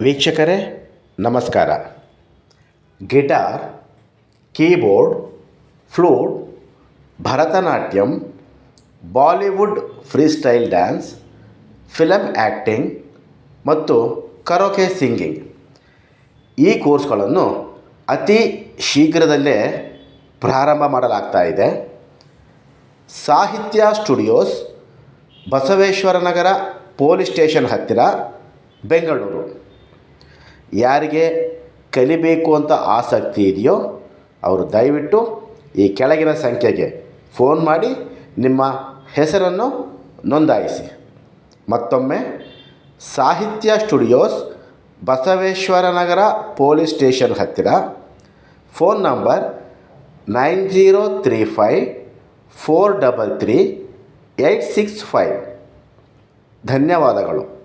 ವೀಕ್ಷಕರೇ, ನಮಸ್ಕಾರ. Guitar, keyboard, flute, Bharatanatyam, Bollywood freestyle dance film acting ಮತ್ತು ಕರೋಕೆ ಸಿಂಗಿಂಗ್. ಈ ಕೋರ್ಸ್ಗಳನ್ನು ಅತಿ ಶೀಘ್ರದಲ್ಲೇ ಪ್ರಾರಂಭ ಮಾಡಲಾಗ್ತಾ ಇದೆ. Sahitya studios, Basaveshwara Nagar police station ಹತ್ತಿರ, ಬೆಂಗಳೂರು. ಯಾರಿಗೆ ಕಲಿಬೇಕು ಅಂತ ಆಸಕ್ತಿ ಇದೆಯೋ ಅವರು ದಯವಿಟ್ಟು ಈ ಕೆಳಗಿನ ಸಂಖ್ಯೆಗೆ ಫೋನ್ ಮಾಡಿ ನಿಮ್ಮ ಹೆಸರನ್ನು ನೋಂದಾಯಿಸಿ. ಮತ್ತೊಮ್ಮೆ, Sahitya studios, Basaveshwara Nagar police station ಹತ್ತಿರ. Phone number nine zero three five four double three eight six five. ಧನ್ಯವಾದಗಳು.